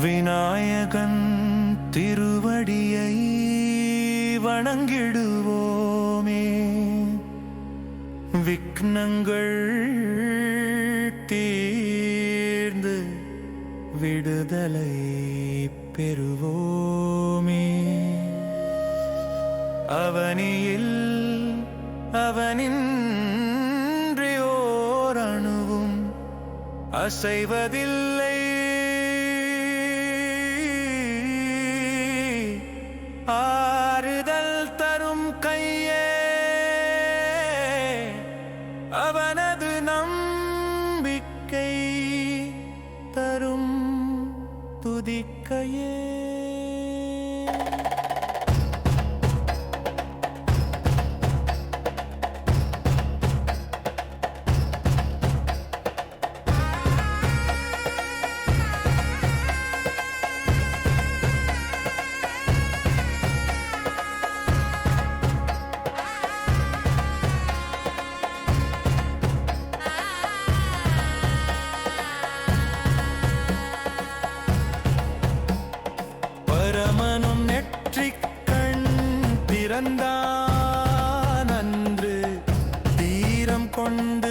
விநாயகன் திருவடியை வணங்கிடுவோமே. விக்னங்கள் தீ விடுதலை பெறுவோமே. அவனியில் அவனின்றியோர் அணுவும் அசைவதில் இருக்கையே பிறந்தான் அன்று தீரம் கொண்டு